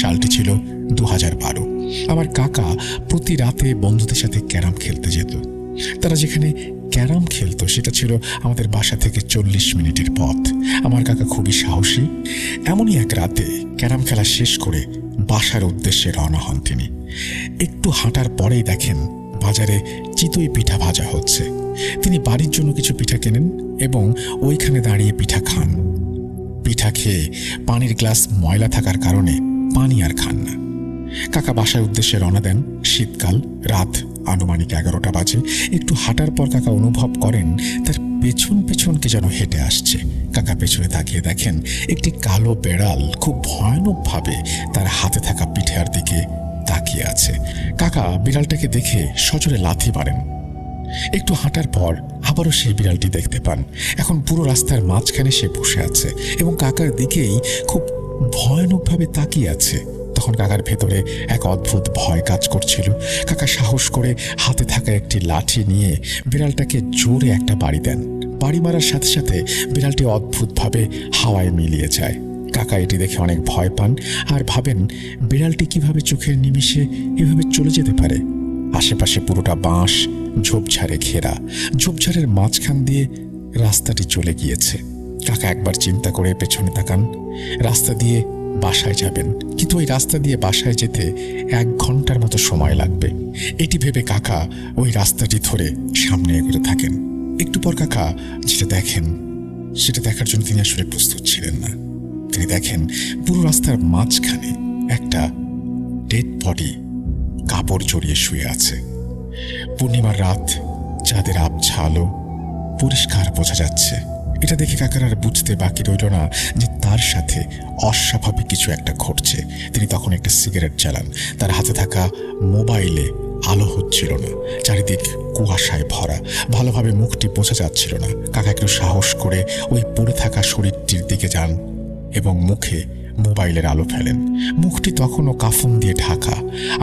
সালটি ছিল দু হাজার বারো। আমার কাকা প্রতি রাতে বন্ধুদের সাথে ক্যারাম খেলতে যেত। তারা যেখানে ক্যারাম খেলতো সেটা ছিল আমাদের বাসা থেকে চল্লিশ মিনিটের পথ। আমার কাকা খুবই সাহসী। এমনই এক রাতে ক্যারাম খেলা শেষ করে বাসার উদ্দেশ্যে রওনা হন তিনি। একটু হাঁটার পরেই দেখেন বাজারে চিতই পিঠা ভাজা হচ্ছে। তিনি বাড়ির জন্য কিছু পিঠা কেনেন এবং ওইখানে দাঁড়িয়ে পিঠা খান। পিঠা খেয়ে পানির গ্লাস ময়লা থাকার কারণে পানি আর খান না। কাকা বাসার উদ্দেশ্যে রওনা দেন। শীতকাল, রাত আনুমানিক এগারোটা বাজে। একটু হাঁটার পর কাকা অনুভব করেন, তার পেছন পেছন কে যেন হেঁটে আসছে। কাকা পেছনে তাকিয়ে দেখেন, একটি কালো বেড়াল খুব ভয়ানকভাবে তার হাতে থাকা পিঠার দিকে তাকিয়ে আছে। কাকা বিড়ালটাকে দেখে সজোরে লাথি মারেন। একটু হাঁটার পর আবারও সেই বিড়ালটি দেখতে পান। এখন পুরো রাস্তার মাঝখানে সে বসে আছে এবং কাকার দিকেই খুব ভয়ানকভাবে তাকিয়ে আছে। তখন কাকার ভেতরে এক অদ্ভুত ভয় কাজ করছিল। কাকা সাহস করে হাতে থাকা একটি লাঠি নিয়ে বিড়ালটাকে জোরে একটা বাড়ি দেন। বাড়ি মারার সাথে সাথে বিড়ালটি অদ্ভুতভাবে হাওয়ায় মিলিয়ে যায়। কাকা এটি দেখে অনেক ভয় পান আর ভাবেন, বিড়ালটি কীভাবে চোখের নিমিষে এভাবে চলে যেতে পারে? আশেপাশে পুরোটা বাঁশ, ঝোপঝাড়ে ঘেরা, ঝোপঝাড়ের মাঝখান দিয়ে রাস্তাটি চলে গিয়েছে। কাকা একবার চিন্তা করে পেছনে তাকান। রাস্তা দিয়ে বাসায় যাবেন। কিন্তু ওই রাস্তা দিয়ে বাসায় যেতে এক ঘণ্টার মতো সময় লাগবে। এটি ভেবে কাকা ওই রাস্তাটি ধরে সামনে এগোতে থাকেন। একটু পর কাকা যেটা দেখেন, সেটা দেখার জন্য তিনি আসলে প্রস্তুত ছিলেন না। তিনি দেখেন পুরো রাস্তার মাঝখানে একটা ডেড বডি কাপড় জড়িয়ে শুয়ে আছে। পূর্ণিমার রাত, চাঁদের আবছা আলো, পরিষ্কার বোঝা যাচ্ছে। এটা দেখে কাকার আর বুঝতে বাকি রইল না যে তার সাথে অস্বাভাবিক কিছু একটা ঘটছে। তিনি তখন একটা সিগারেট চালান। তার হাতে থাকা মোবাইলে আলো হচ্ছিল না। চারিদিক কুয়াশায় ভরা। ভালোভাবে মুখটি বোঝা যাচ্ছিল না। কাকা একটু সাহস করে ওই পড়ে থাকা শরীরটির দিকে যান এবং মুখে মোবাইলের আলো ফেলেন। মুখটি তখনও কাফন দিয়ে ঢাকা।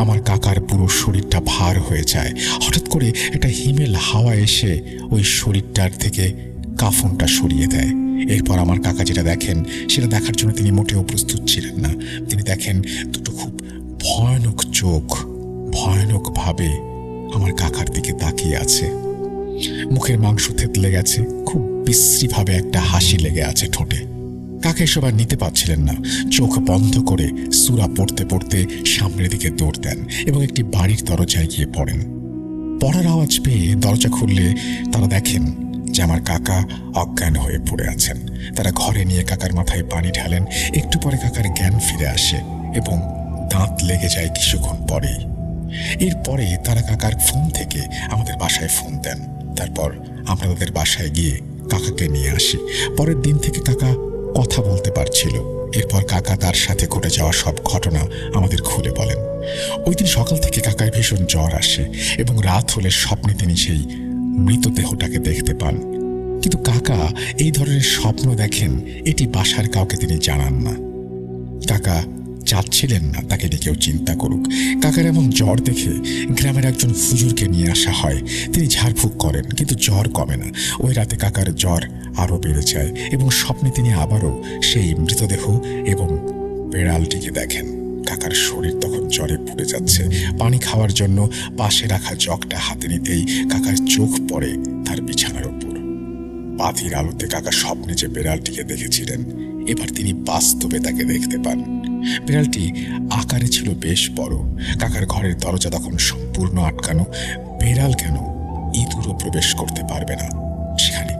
আমার কাকার পুরো শরীরটা ভার হয়ে যায়। হঠাৎ করে একটা হিমেল হাওয়া এসে ওই শরীরটার থেকে কাফনটা সরিয়ে দেয়। এরপর আমার কাকা যেটা দেখেন, সেটা দেখার জন্য তিনি মোটেও প্রস্তুত ছিলেন না। তিনি দেখেন, দুটো খুব ভয়ানক চোখ ভয়ানকভাবে আমার কাকার দিকে তাকিয়ে আছে। মুখের মাংস থেতলে গেছে, খুব বিশ্রীভাবে একটা হাসি লেগে আছে ঠোঁটে। কাকে এসব আর নিতে পারছিলেন না। চোখ বন্ধ করে সুরা পড়তে পড়তে সামনের দিকে দৌড় দেন এবং একটি বাড়ির দরজায় গিয়ে পড়েন। পড়ার আওয়াজ পেয়ে দরজা খুললে তারা দেখেন যে আমার কাকা অজ্ঞান হয়ে পড়ে আছেন। তারা ঘরে নিয়ে কাকার মাথায় পানি ঢালেন, একটু পরে কাকার জ্ঞান ফিরে আসে এবং দাঁত লেগে যায় কিছুক্ষণ পরেই। এরপরে তারা কাকার ফোন থেকে আমাদের বাসায় ফোন দেন। তারপর আমরা তাদের বাসায় গিয়ে কাকাকে নিয়ে আসি। পরের দিন থেকে কাকা কথা বলতে পারছিল। এরপর কাকা তার সাথে ঘটে যাওয়া সব ঘটনা আমাদের খুলে বলেন। ওই দিন সকাল থেকে কাকার ভীষণ জ্বর আসে এবং রাত হলে স্বপ্নে তিনি সেই মৃতদেহটাকে দেখতে পান। কিন্তু কাকা, এই ধরনের স্বপ্ন দেখেন, এটি বাসার কাউকে তিনি জানান না। কাকা চাচ্ছিলেন না, তাকে নিয়ে কেউ চিন্তা করুক। কাকার এমন জ্বর দেখে গ্রামের একজন ফুজুরকে নিয়ে আসা হয়। তিনি ঝাড়ফুঁক করেন, কিন্তু জ্বর কমে না। ওই রাতে কাকার জ্বর আরও বেড়ে যায় এবং স্বপ্নে তিনি আবারও সেই মৃতদেহ এবং বেড়ালটিকে দেখেন। কাকার শরীর তখন জ্বরে পুড়ে যাচ্ছে। পানি খাওয়ার জন্য পাশে রাখা জগটা হাতে নিতেই কাকার চোখ পড়ে তার বিছানার ওপর বাতির আলোতে কাকা স্বপ্নে যে বেড়ালটিকে দেখেছিলেন, এবার তিনি বাস্তবে তাকে দেখতে পান। বিড়ালটি আকারে ছিল বেশ বড়। কাকার ঘরের দরজা তখন সম্পূর্ণ আটকানো। বেড়াল কেন ইঁদুরও প্রবেশ করতে পারবে না? সেখানে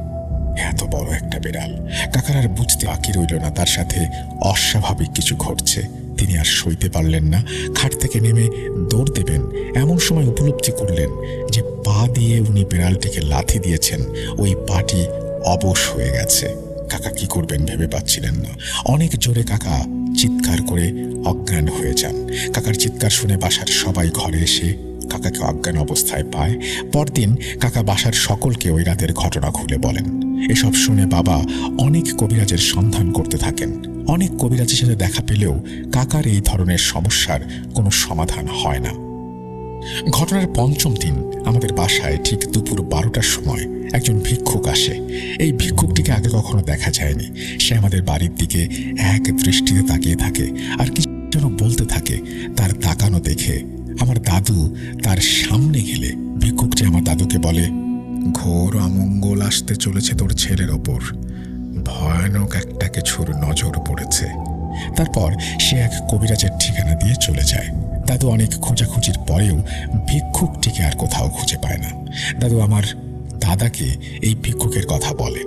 এত বড় একটা বেড়াল। কাকার আর বুঝতে বাকি রইল না, তার সাথে অস্বাভাবিক কিছু ঘটছে। তিনি আর সইতে পারলেন না। খাট থেকে নেমে দৌড় দেবেন। এমন সময় উপলব্ধি করলেন যে পা দিয়ে উনি বেড়ালটিকে লাথি দিয়েছেন। ওই পাটি অবশ হয়ে গেছে। কাকা কি করবেন ভেবে পাচ্ছিলেন না। অনেক জোরে কাকা চিৎকার করে অজ্ঞান হয়ে যান। কাকার চিৎকার শুনে বাসার সবাই ঘরে এসে কাকাকে অজ্ঞান অবস্থায় পায়। পরদিন কাকা বাসার সকলকে ওই রাতের ঘটনা খুলে বলেন। এসব শুনে বাবা অনেক কবিরাজের সন্ধান করতে থাকেন। অনেক কবিরাজের সাথে দেখা পেলেও কাকার এই ধরনের সমস্যার কোনো সমাধান হয় না। ঘটনার পঞ্চম দিন আমাদের বাসায় ঠিক দুপুর বারোটার সময় একজন ভিক্ষুক আসে। এই ভিক্ষুকটিকে আগে কখনো দেখা যায়নি। সে আমাদের বাড়ির দিকে এক দৃষ্টিতে তাকিয়ে থাকে আর কিছু যেন বলতে থাকে, তার তাকানো দেখে আমার দাদু তার সামনে গেলে ভিক্ষুক যে আমার দাদুকে বলে, ঘোর অমঙ্গল আসতে চলেছে তোর ছেলের ওপর। ভয়ানক একটা কিছুর নজর পড়েছে। তারপর সে এক কবিরাজের ঠিকানা দিয়ে চলে যায়। দাদু অনেক খোঁজাখুঁজির পরেও ভিক্ষুকটিকে আর কোথাও খুঁজে পায় না। দাদু আমার দাদাকে এই ভিক্ষুকের কথা বলে।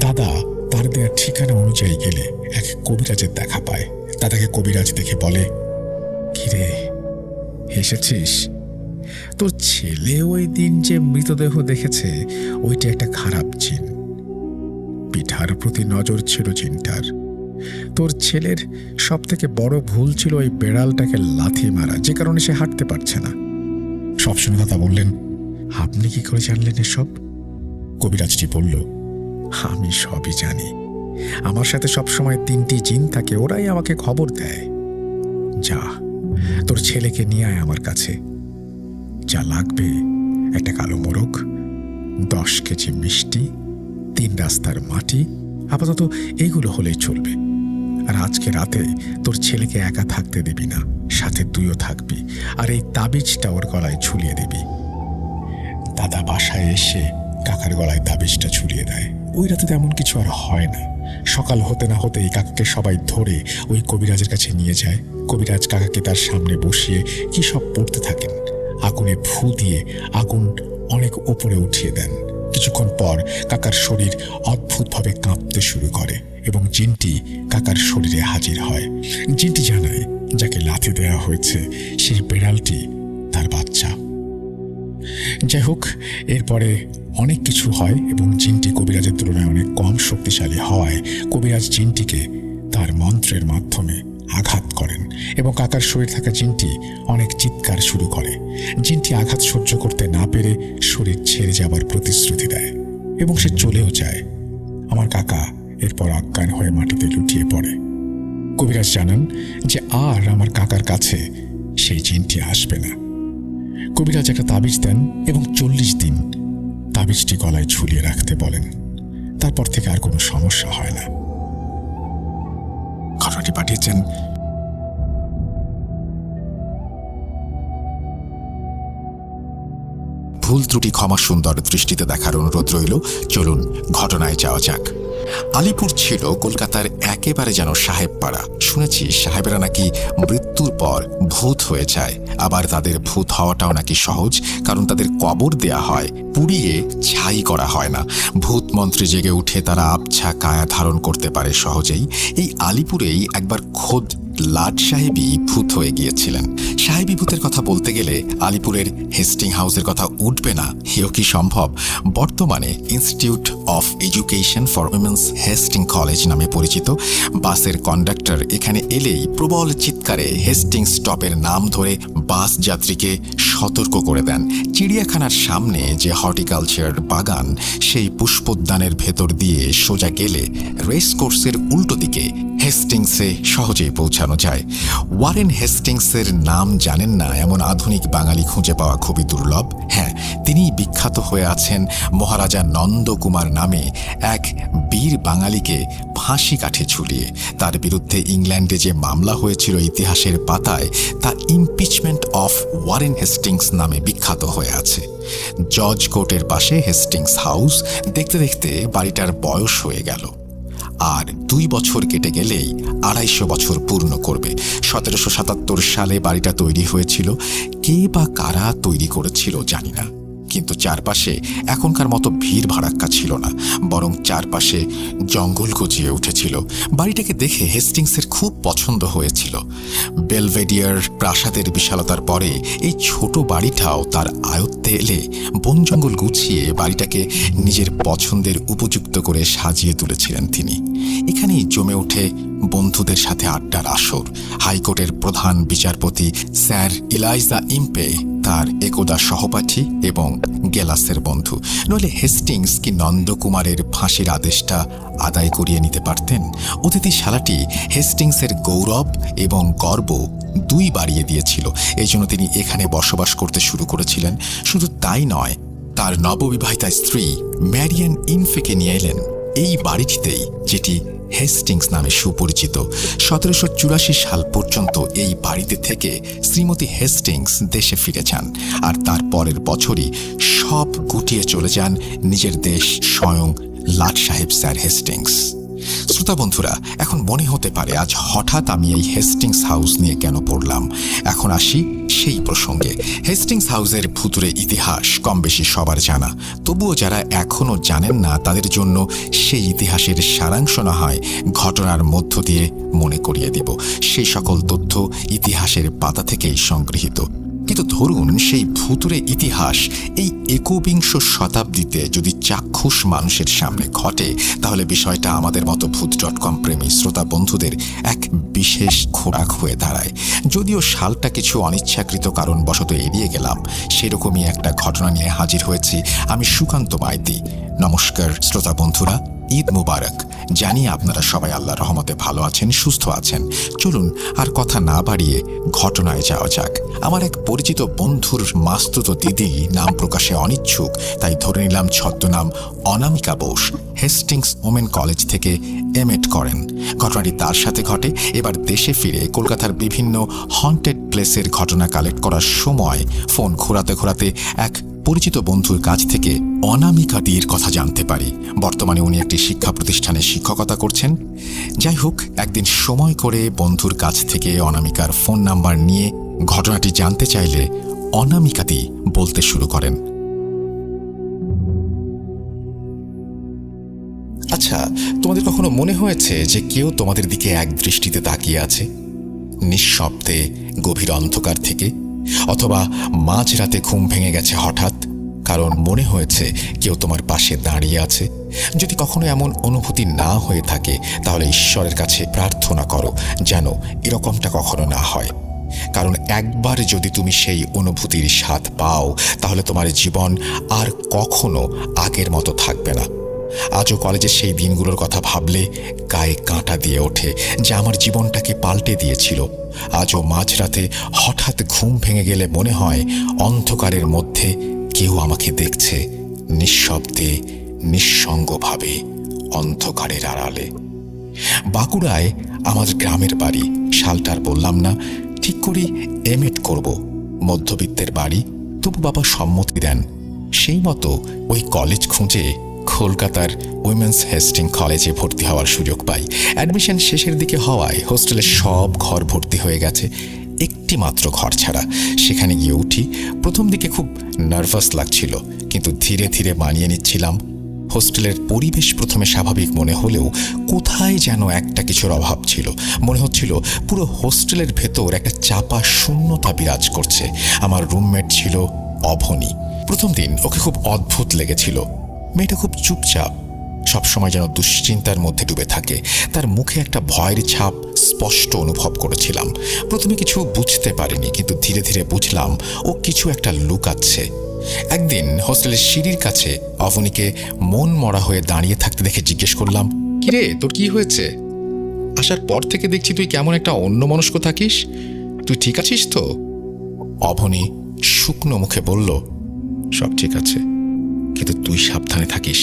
দাদা তার দেওয়ার ঠিকানা অনুযায়ী গেলে এক কবিরাজের দেখা পায়। দাদাকে কবিরাজ দেখে বলে, কিরে, এসেছিস? তোর ছেলে ওই দিন যে মৃতদেহ দেখেছে, ওইটা একটা খারাপ চিন পিঠার প্রতি নজর ছিল চিন্তার। তোর ছেলের সব থেকে বড় ভুল ছিল ওই বেড়ালটাকে লাথি মারা, যে কারণে সে হাঁটতে পারছে না। সব শুনে দাদা বললেন, আপনি কি করে জানলেন এসব? কবিরাজটি বলল, আমি সবই জানি। আমার সাথে সবসময় তিনটি জিন থাকে, ওরাই আমাকে খবর দেয়। যা, তোর ছেলেকে নিয়ে আয় আমার কাছে। যা লাগবে, একটা কালো মোরগ, দশ কেজি মিষ্টি তিন রাস্তার মাটি, আপাতত এইগুলো হলেই চলবে। আর আজকে রাতে তোর ছেলেকে একা থাকতে দিবি না, সাথে তুইও থাকবি, আর এই তাবিজটা ওর গলায় ঝুলিয়ে দিবি। দাদা বাসায় এসে কাকার গলায় তাবিজটা ঝুলিয়ে দেয়। ওই রাতে তেমন কিছু আর হয় না। সকাল হতে না হতেই কাকাকে সবাই ধরে ওই কবিরাজের কাছে নিয়ে যায়। কবিরাজ কাকাকে তার সামনে বসিয়ে কি সব পড়তে থাকেন, আগুনে ফু দিয়ে আগুন অনেক ওপরে উঠিয়ে দেন। কিছুক্ষণ পর কাকার শরীর অদ্ভুতভাবে কাঁপতে শুরু করে এবং জিনটি কাকার শরীরে হাজির হয়। জিনটি জানায়, যাকে লাথি দেওয়া হয়েছে, সেই বেড়ালটি তার বাচ্চা। যাই হোক এরপরে অনেক কিছু হয় এবং জিনটি কবিরাজের তুলনায় অনেক কম শক্তিশালী হওয়ায় কবিরাজ জিনটিকে তার মন্ত্রের মাধ্যমে আঘাত করেন এবং কাকার শরীর থাকা জিনটি অনেক চিৎকার শুরু করে। জিনটি আঘাত সহ্য করতে না পেরে শরীর ছেড়ে যাবার প্রতিশ্রুতি দেয় এবং সে চলেও যায়। আমার কাকা এরপর অজ্ঞান হয়ে মাটিতে লুটিয়ে পড়ে। কবিরাজ জানান যে আর আমার কাকার কাছে সেই জিনটি আসবে না। কবিরাজ একটা তাবিজ দেন এবং চল্লিশ দিন তাবিজটি গলায় ঝুলিয়ে রাখতে বলেন। তারপর থেকে আর কোনো সমস্যা হয় না। ঘটনাটি পাঠিয়েছেন। ভুল ত্রুটি ক্ষমা সুন্দর দৃষ্টিতে দেখার অনুরোধ রইল। চলুন ঘটনায় যাওয়া যাক। আলিপুর ছিল কলকাতার একেবারে যেন সাহেব পাড়া। শুনেছি সাহেবেরা নাকি মৃত্যুর পর ভূত হয়ে যায়। আবার তাদের ভূত হওয়াটাও নাকি সহজ, কারণ তাদের কবর দেয়া হয়। পুড়িয়ে ছাই করা হয় না। ভূত মন্ত্রে জেগে উঠে তারা আবছা কায়া ধারণ করতে পারে সহজেই। এই আলিপুরেই একবার খোদ লাট সাহেবই ভূত হয়ে গিয়েছিলেন। সাহেবী ভূতের কথা বলতে গেলে আলিপুরের হেস্টিং হাউসের কথা উঠবে না এও কি সম্ভব? বর্তমানে institute of education for women's Hasting college নামে পরিচিত। বাসের কন্ডাক্টর এখানে এলেই প্রবল চিৎকারে হেস্টিং স্টপের নাম ধরে বাস যাত্রীকে সতর্ক করে দেন। চিড়িয়াখানার সামনে যে হর্টিকালচার বাগান, সেই পুষ্পোদ্যানের ভেতর দিয়ে সোজা গেলে রেস কোর্সের উল্টো দিকে হেস্টিংসে সহজেই পৌঁছানো যায়। ওয়ারেন হেস্টিংসের নাম জানেন না এমন আধুনিক বাঙালি খুঁজে পাওয়া খুবই দুর্লভ। হ্যাঁ তিনি বিখ্যাত হয়ে আছেন মহারাজা নন্দকুমার নামে এক বীর বাঙালিকে ফাঁসি কাঠে ঝুলিয়ে। তার বিরুদ্ধে ইংল্যান্ডে যে মামলা হয়েছিল ইতিহাসের পাতায় তা ইমপিচমেন্ট অফ ওয়ারেন হেস্টিংস নামে বিখ্যাত হয়ে আছে। জজ কোর্টের পাশে হেস্টিংস হাউস দেখতে দেখতে বাড়িটার বয়স হয়ে গেল। আর দুই বছর কেটে গেলেই আড়াইশো বছর পূর্ণ করবে। সতেরোশো সাতাত্তর সালে বাড়িটা তৈরি হয়েছিল। কে বা কারা তৈরি করেছিল জানি না। কিন্তু চারপাশে এখনকার মতো ভিড় ভাড়াক্কা ছিল না, বরং চারপাশে জঙ্গল গজিয়ে উঠেছিল। বাড়িটাকে দেখে হেস্টিংসের খুব পছন্দ হয়েছিল। বেলভেডিয়ার প্রাসাদের বিশালতার পরে এই ছোট বাড়িটাও তার আয়ত্তে এলে বন জঙ্গল গুছিয়ে বাড়িটাকে নিজের পছন্দের উপযুক্ত করে সাজিয়ে তুলেছিলেন তিনি। এখানেই জমে ওঠে বন্ধুদের সাথে আড্ডার আসর। হাইকোর্টের প্রধান বিচারপতি স্যার ইলাইজা ইম্পে তার একদা সহপাঠী এবং গেলাসের বন্ধু। নইলে হেস্টিংস কি নন্দকুমারের ফাঁসির আদেশটা আদায় করিয়ে নিতে পারতেন? অতিথিশালাটি হেস্টিংসের গৌরব এবং গর্ব দুই বাড়িয়ে দিয়েছিল। এই জন্য তিনি এখানে বসবাস করতে শুরু করেছিলেন। শুধু তাই নয়, তার নববিবাহিতা স্ত্রী ম্যারিয়ান ইনফেকে নিয়ে এলেন। এই বাড়িটিতেই, যেটি হেস্টিংস নামে সুপরিচিত সতেরোশো চুরাশি সাল পর্যন্ত এই বাড়িতে থেকে শ্রীমতী হেস্টিংস দেশে ফিরে যান আর তার পরের বছরই সব গুটিয়ে চলে যান নিজের দেশ স্বয়ং লাট সাহেব স্যার হেস্টিংস। শ্রোতা বন্ধুরা, এখন মনে হতে পারে আজ হঠাৎ আমি এই হেস্টিংস হাউস নিয়ে কেন পড়লাম? এখন আসি সেই প্রসঙ্গে। হেস্টিংস হাউসের ভুতুরে ইতিহাস কম বেশি সবার জানা। তবুও যারা এখনও জানেন না, তাদের জন্য সেই ইতিহাসের সারাংশ না হয় ঘটনার মধ্য দিয়ে মনে করিয়ে দেব। সেই সকল তথ্য ইতিহাসের পাতা থেকেই সংগৃহীত। কিন্তু ধরুন সেই ভুতুরে ইতিহাস এই একবিংশ শতাব্দীতে যদি চাক্ষুষ মানুষের সামনে ঘটে, তাহলে বিষয়টা আমাদের মতো ভূত ডট কম প্রেমী শ্রোতা বন্ধুদের এক বিশেষ খোরাক হয়ে দাঁড়ায়। যদিও সালটা কিছু অনিচ্ছাকৃত কারণবশত এড়িয়ে গেলাম, সেরকমই একটা ঘটনা নিয়ে হাজির হয়েছি আমি সুকান্ত মাইতি। নমস্কার, শ্রোতা বন্ধুরা। ঈদ মুবারক। জানি আপনারা সবাই আল্লাহ রহমতে ভালো আছেন, সুস্থ আছেন। চলুন আর কথা না বাড়িয়ে ঘটনায় যাওয়া যাক। আমার এক পরিচিত বন্ধুর মাস্তুত দিদি নাম প্রকাশে অনিচ্ছুক, তাই ধরে নিলাম ছদ্মনাম Anamika Bose, Hastings women college থেকে এম করেন। ঘটনাটি তার সাথে ঘটে। এবার দেশে ফিরে কলকাতার বিভিন্ন হন্টেড প্লেসের ঘটনা কালেক্ট করার সময় ফোন ঘোরাতে ঘোরাতে এক পরিচিত বন্ধুর কাছ থেকে অনামিকাদির কথা জানতে পারি। বর্তমানে উনি একটি শিক্ষা প্রতিষ্ঠানে শিক্ষকতা করছেন। যাই হোক, একদিন সময় করে বন্ধুর কাছ থেকে অনামিকার ফোন নাম্বার নিয়ে ঘটনাটি জানতে চাইলে অনামিকাদি বলতে শুরু করেন। আচ্ছা তোমাদের কখনো মনে হয়েছে যে কেউ তোমাদের দিকে এক দৃষ্টিতে তাকিয়ে আছে? নিঃশব্দে, গভীর অন্ধকার থেকে? অথবা মাঝরাতে ঘুম ভেঙে গেছে হঠাৎ, কারণ মনে হয়েছে কেউ তোমার পাশে দাঁড়িয়ে আছে। যদি কখনো এমন অনুভূতি না হয়ে থাকে, তাহলে ঈশ্বরের কাছে প্রার্থনা করো যেন এরকমটা কখনো না হয়। কারণ একবার যদি তুমি সেই অনুভূতির স্বাদ পাও, তাহলে তোমার জীবন আর কখনো আগের মতো থাকবে না। আজও কলেজের সেই দিনগুলোর কথা ভাবলে গায়ে কাঁটা দিয়ে ওঠে, যা আমার জীবনটাকে পাল্টে দিয়েছিল। আজও মাঝরাতে হঠাৎ ঘুম ভেঙে গেলে মনে হয় অন্ধকারের মধ্যে কেউ আমাকে দেখছে নিঃশব্দে, নিঃসঙ্গভাবে অন্ধকারের আড়ালে। বাঁকুড়ায় আমার গ্রামের বাড়ি, শালটার বললাম না, ঠিক করি এমএড করব। মধ্যবিত্তের বাড়ি, তবু বাবা সম্মতি দেন। সেই মতো ওই কলেজ খুঁজে কলকাতার উইমেন্স হেস্টিং কলেজে ভর্তি হওয়ার সুযোগ পাই। অ্যাডমিশন শেষের দিকে হওয়ায় হোস্টেলের সব ঘর ভর্তি হয়ে গেছে একটি মাত্র ঘর ছাড়া। সেখানে গিয়ে উঠি, প্রথম দিকে খুব নার্ভাস লাগছিল, কিন্তু ধীরে ধীরে মানিয়ে নিচ্ছিলাম। হোস্টেলের পরিবেশ প্রথমে স্বাভাবিক মনে হলেও কোথায় যেন একটা কিছুর অভাব ছিল। মনে হচ্ছিল পুরো হোস্টেলের ভেতর একটা চাপা শূন্যতা বিরাজ করছে। আমার রুমমেট ছিল অভনী। প্রথম দিন ওকে খুব অদ্ভুত লেগেছিল। মেয়েটা খুব চুপচাপ। সবসময় যেন দুশ্চিন্তার মধ্যে ডুবে থাকে। তার মুখে একটা ভয়ের ছাপ স্পষ্ট অনুভব করেছিলাম। প্রথমে কিছু বুঝতে পারিনি, কিন্তু ধীরে ধীরে বুঝলাম ও কিছু একটা লুকাচ্ছে। একদিন হোস্টেলের সিঁড়ির কাছে অবনীকে মন মরা হয়ে দাঁড়িয়ে থাকতে দেখে জিজ্ঞেস করলাম, কিরে, তোর কি হয়েছে? আসার পর থেকে দেখছি তুই কেমন একটা অন্য মনস্ক থাকিস। তুই ঠিক আছিস তো? অভনী শুকনো মুখে বলল, সব ঠিক আছে। কিন্তু তুই সাবধানে থাকিস।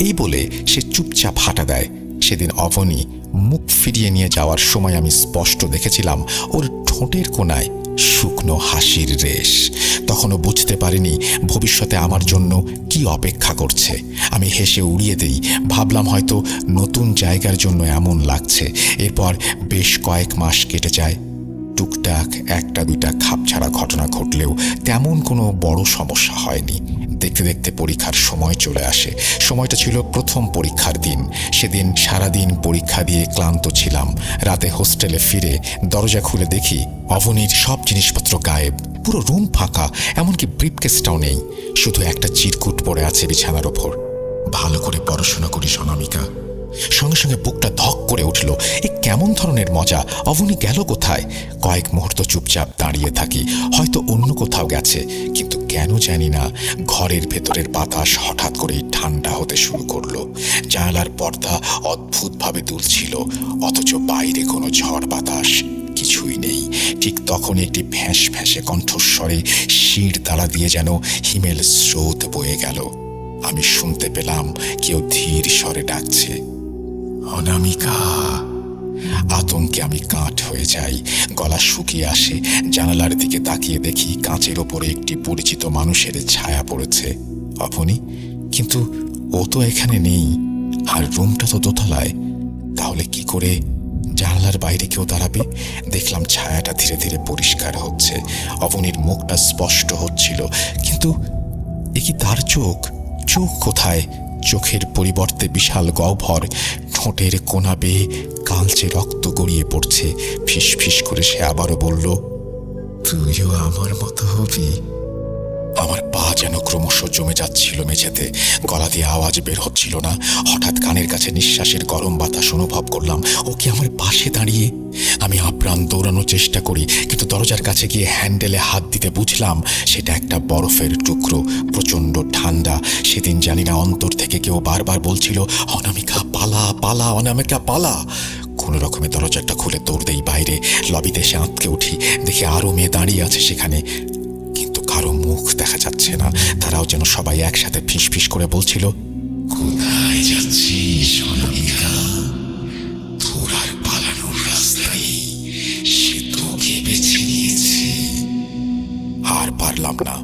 এই বলে সে চুপচাপ হাঁটা দেয়। সেদিন অবনী মুখ ফিরিয়ে নিয়ে যাওয়ার সময় আমি স্পষ্ট দেখেছিলাম ওর ঠোঁটের কোনায় শুকনো হাসির রেশ। তখনও বুঝতে পারিনি ভবিষ্যতে আমার জন্য কি অপেক্ষা করছে। আমি হেসে উড়িয়ে দিই, ভাবলাম হয়তো নতুন জায়গার জন্য এমন লাগছে। এরপর বেশ কয়েক মাস কেটে যায়। টুকটাক একটা দুইটা খাপছাড়া ঘটনা ঘটলেও তেমন কোনো বড় সমস্যা হয়নি। দেখতে দেখতে পরীক্ষার সময় চলে আসে। সময়টা ছিল প্রথম পরীক্ষার দিন। সেদিন সারাদিন পরীক্ষা দিয়ে ক্লান্ত ছিলাম। রাতে হোস্টেলে ফিরে দরজা খুলে দেখি অবনীর সব জিনিসপত্র গায়েব। পুরো রুম ফাঁকা, এমনকি ব্রিফকেসটাও নেই। শুধু একটা চিরকুট পড়ে আছে বিছানার ওপর। ভালো করে পড়াশোনা করি অনামিকা। সঙ্গে সঙ্গে বুকটা ধক করে উঠল। এ কেমন ধরনের মজা? অবনি গেল কোথায়? কয়েক মুহূর্ত চুপচাপ দাঁড়িয়ে থাকি। হয়তো অন্য কোথাও গেছে, কিন্তু কেন জানি না। ঘরের ভেতরের বাতাস হঠাৎ করেই ঠান্ডা হতে শুরু করল। জানালার পর্দা অদ্ভুতভাবে দুলছিল অথচ বাইরে কোনো ঝড় বাতাস কিছুই নেই। ঠিক তখন একটি ভ্যাঁস ভ্যাঁসে কণ্ঠস্বরে শির তালা দিয়ে যেন হিমেল স্রোত বয়ে গেল। আমি শুনতে পেলাম কেউ ধীর স্বরে ডাকছে। অনামিকা, আতঙ্কে আমি কাঠ হয়ে যাই, গলা শুকিয়ে আসে, জানালার দিকে তাকিয়ে দেখি কাঁচের ওপরে একটি পরিচিত মানুষের ছায়া পড়েছে। অপনি কিন্তু ও তো এখানে নেই, আর রুমটা তো দোতলায়, তাহলে কি করে জানলার বাইরে কেউ দাঁড়াবে? দেখলাম ছায়াটা ধীরে ধীরে পরিষ্কার হচ্ছে, অবনীর মুখটা স্পষ্ট হচ্ছিল, কিন্তু এ কি তার চোখ? চোখ কোথায়? চোখের পরিবর্তে বিশাল গহ্বর ঠোঁটের কোনা বেয়ে কালচে রক্ত গড়িয়ে পড়ছে। ফিস ফিস করে সে আবারও বলল, তুইও আমার মতো হবি? আমার পা যেন ক্রমশ জমে যাচ্ছিল মেঝেতে। গলা দিয়ে আওয়াজ বের হচ্ছিল না। হঠাৎ কানের কাছে নিঃশ্বাসের গরম বাতাস অনুভব করলাম, ও কি আমার পাশে দাঁড়িয়ে? আমি আপ্রাণ দৌড়ানোর চেষ্টা করি, কিন্তু দরজার কাছে গিয়ে হ্যান্ডেলে হাত দিতে বুঝলাম, সেটা একটা বরফের টুকরো, প্রচণ্ড ঠান্ডা। সেদিন জানি না অন্তর থেকে কেউ বারবার বলছিল, অনামিকা, পালা পালা, অনামিকা, পালা। কোনো রকমে দরজাটা খুলে দৌড় দেই বাইরে। লবিতে এসে আঁতকে উঠি, দেখি আরও মেয়ে দাঁড়িয়ে আছে সেখানে। মুখ দেখা যাচ্ছে না। তারাও যেন সবাই একসাথে ফিস ফিস করে বলছিল, কোথায় তোকে বেছে আর পারলাম না।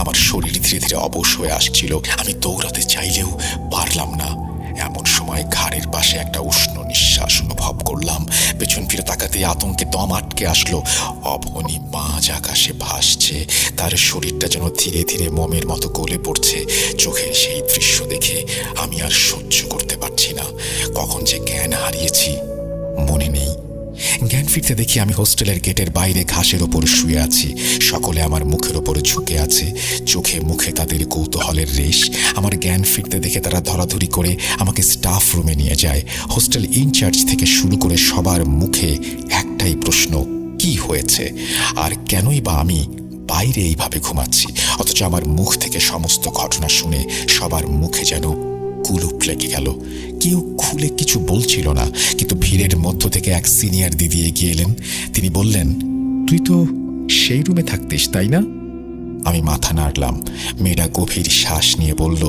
আমার শরীর ধীরে ধীরে অবশ হয়ে আসছিল। আমি দৌড়াতে চাইলেও পারলাম না। ঘাড়ের পাশে একটা উষ্ণ নিঃশ্বাস অনুভব করলাম। পেছন ফিরে তাকাতে আতঙ্কে দম আটকে আসলো। অবনী মাঝ আকাশে ভাসছে। তার শরীরটা যেন ধীরে ধীরে মমের মতো গলে পড়ছে। চোখের সেই দৃশ্য দেখে আমি আর সহ্য করতে পারছি না। কখন যে জ্ঞান হারিয়েছি, মনে নেই। জ্ঞান ফিরতে দেখি আমি হোস্টেলের গেটের বাইরে ঘাসের ওপর শুয়ে আছি। সকলে আমার মুখের ওপরে ঝুঁকে আছে। চোখে মুখে তাদের কৌতূহলের রেশ। আমার জ্ঞান ফিরতে দেখে তারা ধরাধরি করে আমাকে স্টাফ রুমে নিয়ে যায়। হোস্টেল ইনচার্জ থেকে শুরু করে সবার মুখে একটাই প্রশ্ন, কি হয়েছে? আর কেনই বা আমি বাইরে এইভাবে ঘুমাচ্ছি? অথচ আমার মুখ থেকে সমস্ত ঘটনা শুনে সবার মুখে যেন কুলুপ লেগে গেল। কেউ খুলে কিছু বলছিল না, কিন্তু ভিড়ের মধ্য থেকে এক সিনিয়র দিদি এগিয়ে এলেন। তিনি বললেন, তুই তো সেই রুমে থাকতিস, তাই না? আমি মাথা নাড়লাম। মেয়েটা গভীর শ্বাস নিয়ে বলল,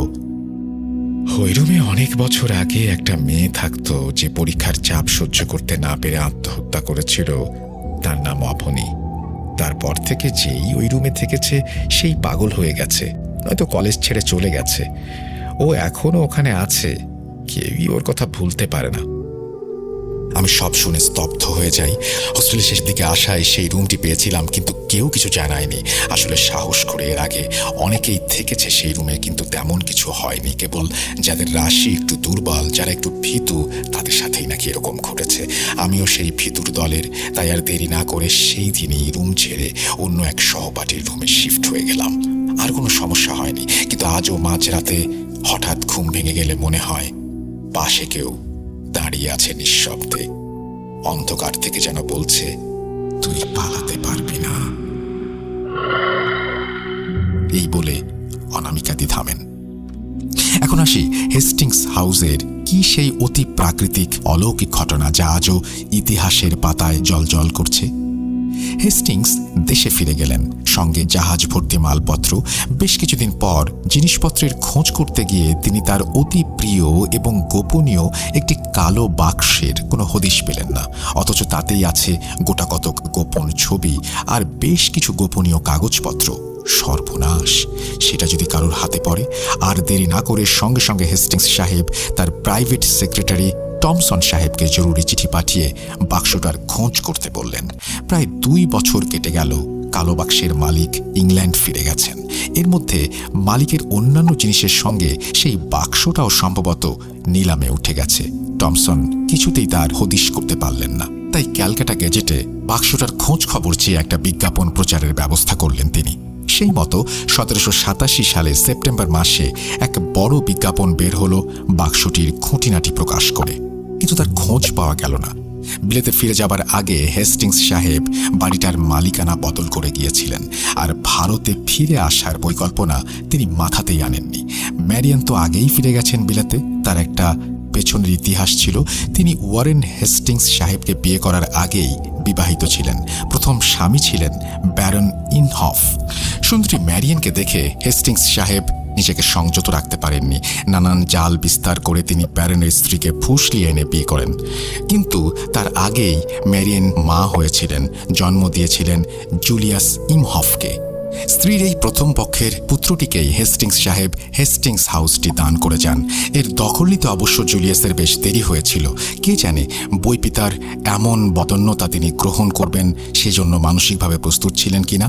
ওই রুমে অনেক বছর আগে একটা মেয়ে থাকতো যে পরীক্ষার চাপ সহ্য করতে না পেরে আত্মহত্যা করেছিল। তার নাম অভনী তারপর থেকে যেই ওই রুমে থেকেছে, সেই পাগল হয়ে গেছে। নয়তো কলেজ ছেড়ে চলে গেছে। ও এখনও ওখানে আছে। কেউই ওর কথা ভুলতে পারে না। আমি সব শুনে স্তব্ধ হয়ে যাই। হোস্টেলের শেষ দিকে আসায় সেই রুমটি পেয়েছিলাম, কিন্তু কেউ কিছু জানায়নি। আসলে সাহস করে এর আগে অনেকেই থেকেছে সেই রুমে, কিন্তু তেমন কিছু হয়নি। কেবল যাদের রাশি একটু দুর্বল, যারা একটু ভীতু, তাদের সাথেই নাকি এরকম ঘটেছে। আমিও সেই ভীতুর দলের, তাই আর দেরি না করে সেই দিনই রুম ছেড়ে অন্য এক সহপাঠীর রুমে শিফট হয়ে গেলাম। আর কোনো সমস্যা হয়নি, কিন্তু আজও মাঝরাতে হঠাৎ ঘুম ভেঙে গেলে মনে হয় পাশে কেউ দাঁড়িয়ে আছে নিঃশব্দে। অন্ধকার থেকে যেন বলছে, তুই পালাতে পারবি না। এই বলে অনামিকাদি থামেন। এখন আসি হেস্টিংস হাউসের কি সেই অতি প্রাকৃতিক অলৌকিক ঘটনা যা আজও ইতিহাসের পাতায় জলজল করছে। হেস্টিংস দেশে ফিরে গেলেন। সঙ্গে জাহাজ ভর্তি মালপত্র, বেশ কিছুদিন পর জিনিসপত্রের খোঁজ করতে গিয়ে তিনি তার অতি প্রিয় এবং গোপনীয় একটি কালো বাক্সের কোনো হদিশ পেলেন না। অথচ তাতেই আছে গোটা কতক গোপন ছবি আর বেশ কিছু গোপনীয় কাগজপত্র। সর্বনাশ, সেটা যদি কারোর হাতে পড়ে, আর দেরি না করে সঙ্গে সঙ্গে হেস্টিংস সাহেব তার প্রাইভেট সেক্রেটারি টমসন সাহেবকে জরুরি চিঠি পাঠিয়ে বাক্সটার খোঁজ করতে বললেন। প্রায় দুই বছর কেটে গেল, কালো বাক্সের মালিক ইংল্যান্ড ফিরে গেছেন। এর মধ্যে মালিকের অন্যান্য জিনিসের সঙ্গে সেই বাক্সটাও সম্ভবত নিলামে উঠে গেছে। টমসন কিছুতেই তার হদিশ করতে পারলেন না। তাই ক্যালকাটা গেজেটে বাক্সটার খোঁজ খবর চেয়ে একটা বিজ্ঞাপন প্রচারের ব্যবস্থা করলেন তিনি। সেই মতো সতেরোশো সাতাশি সালে সেপ্টেম্বর মাসে এক বড় বিজ্ঞাপন বের হলো বাক্সটির খুঁটিনাটি প্রকাশ করে। কিন্তু তার খোঁজ পাওয়া গেল না। বিলেতে ফিরে যাবার আগে হেস্টিংস সাহেব বাড়িটার মালিকানা বদল করে গিয়েছিলেন আর ভারতে ফিরে আসার পরিকল্পনা তিনি মাথাতেই আনেননি। ম্যারিয়ান তো আগেই ফিরে গেছেন বিলেতে, তার একটা পেছনের ইতিহাস ছিল। তিনি ওয়ারেন হেস্টিংস সাহেবকে বিয়ে করার আগেই বিবাহিত ছিলেন। প্রথম স্বামী ছিলেন ব্যারন ইনহফ। সুন্দরী ম্যারিয়ানকে দেখে হেস্টিংস সাহেব নিজেকে সংযত রাখতে পারেননি। নানান জাল বিস্তার করে তিনি ব্যারনের স্ত্রীকে ফুসলিয়ে এনে বিয়ে করেন। কিন্তু তার আগেই ম্যারিয়েন মা হয়েছিলেন। জন্ম দিয়েছিলেন জুলিয়াস ইমহফকে। স্ত্রীর এই প্রথম পক্ষের পুত্রটিকেই হেস্টিংস সাহেব হেস্টিংস হাউসটি দান করে যান। এর দখল নিতে অবশ্য জুলিয়াসের বেশ দেরি হয়েছিল। কে জানে, বই পিতার এমন বদন্যতা তিনি গ্রহণ করবেন, সেজন্য মানসিকভাবে প্রস্তুত ছিলেন কিনা?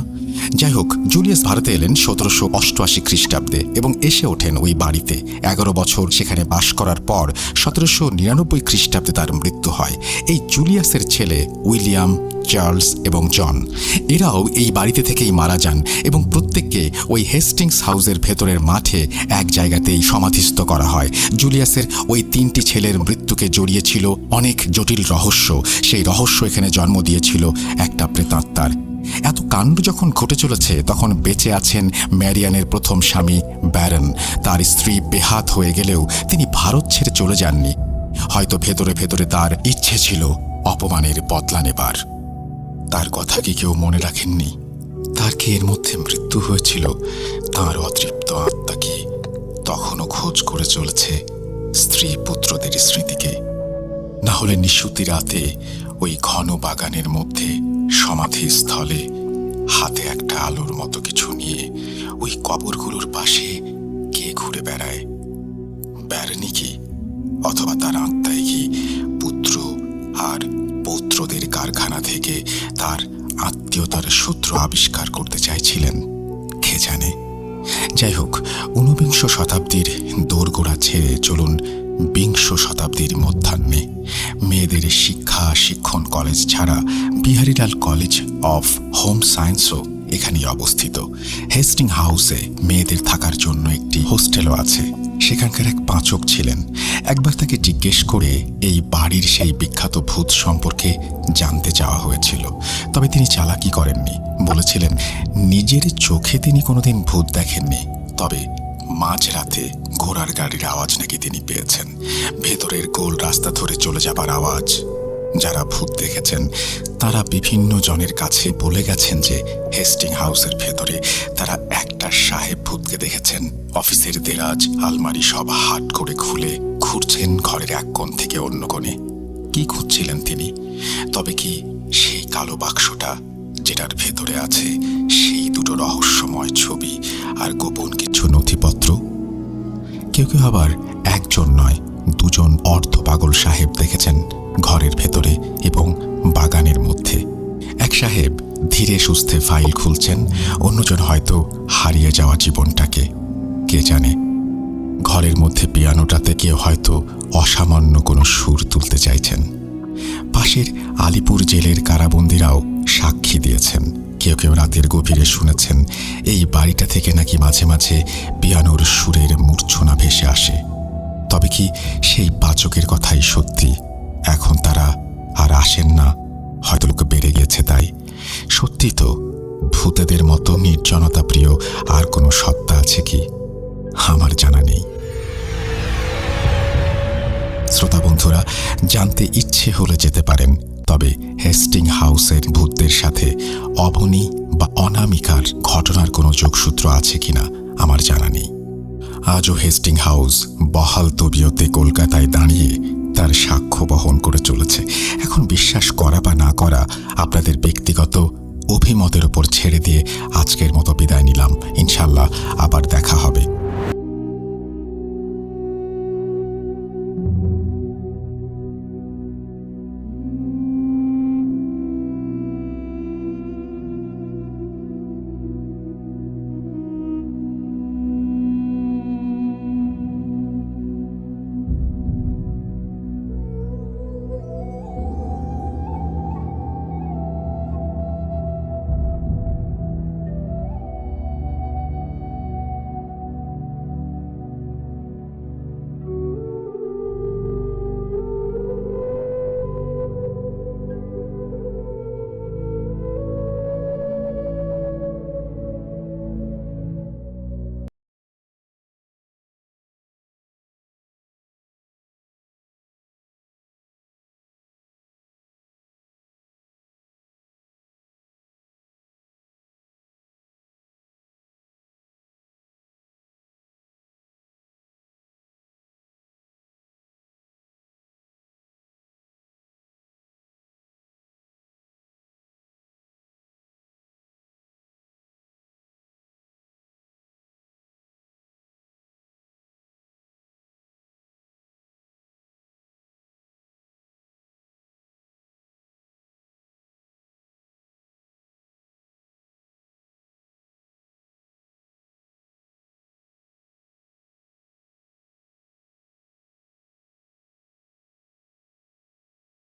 যাই হোক, জুলিয়াস ভারতে এলেন সতেরোশো অষ্টআশি খ্রিস্টাব্দে এবং এসে ওঠেন ওই বাড়িতে। এগারো বছর সেখানে বাস করার পর সতেরোশো নিরানব্বই খ্রিস্টাব্দে তার মৃত্যু হয়। এই জুলিয়াসের ছেলে উইলিয়াম, চার্লস এবং জন, এরাও এই বাড়িতে থেকেই মারা যান এবং প্রত্যেককে ওই হেস্টিংস হাউসের ভেতরের মাঠে এক জায়গাতেই সমাধিস্থ করা হয়। জুলিয়াসের ওই তিনটি ছেলের মৃত্যুকে জড়িয়েছিল অনেক জটিল রহস্য। সেই রহস্য এখানে জন্ম দিয়েছিল একটা প্রেতাত্মার। এত কাণ্ড যখন ঘটে চলেছে, তখন বেঁচে আছেন ম্যারিয়ানের প্রথম স্বামী ব্যারন। তার স্ত্রী বেহাত হয়ে গেলেও তিনি ভারত ছেড়ে চলে যাননি। হয়তো ভেতরে ভেতরে তার ইচ্ছে ছিল অপমানের বদলা নেবার। তার কথা কি কেউ মনে রাখেননি? তার কি এর মধ্যে মৃত্যু হয়েছিল? তার অতৃপ্ত আত্মা কি তখনও খোঁজ করে চলেছে স্ত্রী পুত্রদের স্মৃতিকে? না হলে নিশুতি রাতে ওই ঘন বাগানের মধ্যে সমাধিস্থলে হাতে একটা আলোর মতো কিছু নিয়ে ওই কবরগুলোর পাশে কে ঘুরে বেড়ায়? বেড়ানি কি? অথবা তার আত্মায় কি পুত্র আর পৌত্রদের কারখানা থেকে তার আত্মীয়তার সূত্র আবিষ্কার করতে চাইছিলেন? কে জানে? যাই হোক, ঊনবিংশ শতাব্দীর দোরগোড়া ছেড়ে চলুন বিংশ শতাব্দীর মধ্যাহ্নে মেয়েদের শিক্ষা, শিক্ষণ কলেজ ছাড়া বিহারীলাল কলেজ অফ হোম সায়েন্সও এখানেই অবস্থিত। হেস্টিং হাউসে মেয়েদের থাকার জন্য একটি হোস্টেলও আছে। সেখানকার এক পাঁচক ছিলেন। একবার তাকে জিজ্ঞেস করে এই বাড়ির সেই বিখ্যাত ভূত সম্পর্কে জানতে চাওয়া হয়েছিল। তবে তিনি চালাকি করেননি। বলেছিলেন, নিজের চোখে তিনি কোনোদিন ভূত দেখেননি। তবে মাঝরাতে ঘোড়ার গাড়ির আওয়াজ নাকি তিনি পেয়েছেন। ভেতরের গোল রাস্তা ধরে চলে যাবার আওয়াজ। যারা ভূত দেখেছেন, তারা বিভিন্ন জনের কাছে বলে গেছেন যে হেস্টিং হাউসের ভেতরে তারা একটা সাহেব ভূতকে দেখেছেন। অফিসের দেরাজ, আলমারি সব হাট করে খুলে ঘুরছেন ঘরের এক কোণ থেকে অন্য কোণে। কি খুঁজছিলেন তিনি? তবে কি সেই কালো বাক্সটা যেটার ভেতরে আছে সেই দুটো রহস্যময় ছবি আর গোপন কিছু নথিপত্র? কেউ কেউ আবার একজন নয়, দুজন অর্ধ পাগল সাহেব দেখেছেন ঘরের ভেতরে এবং বাগানের মধ্যে। এক সাহেব ধীরে সুস্থে ফাইল খুলছেন, অন্যজন হয়তো হারিয়ে যাওয়া জীবনটাকে। কে জানে? ঘরের মধ্যে পিয়ানোটাতে কেউ হয়তো অসামান্য কোনো সুর তুলতে চাইছেন। পাশের আলিপুর জেলের কারাবন্দিরাও সাক্ষী দিয়েছেন। কেউ কেউ রাতের গভীরে শুনেছেন, এই বাড়িটা থেকে নাকি মাঝে মাঝে পিয়ানোর সুরের মূর্ছনা ভেসে আসে। তবে কি সেই পাচকের কথাই সত্যি? এখন তারা আর আসেন না। হয়তো লোক বেড়ে গেছে তাই। সত্যি তো, ভূতেদের মতো নির্জনতা প্রিয় আর কোনো সত্তা আছে কি? আমার জানা নেই। শ্রোতা বন্ধুরা, জানতে ইচ্ছে হলে যেতে পারেন। তবে হেস্টিং হাউসের ভূতদের সাথে অবনী বা অনামিকার ঘটনার কোনো যোগসূত্র আছে কিনা আমার জানা নেই। আজও হেস্টিং হাউস বহাল তবিয়তে কলকাতায় দাঁড়িয়ে তার সাক্ষ্য বহন করে চলেছে। এখন বিশ্বাস করা বা না করা আপনাদের ব্যক্তিগত অভিমতের ওপর ছেড়ে দিয়ে আজকের মতো বিদায় নিলাম। ইনশাল্লাহ আবার দেখা হবে।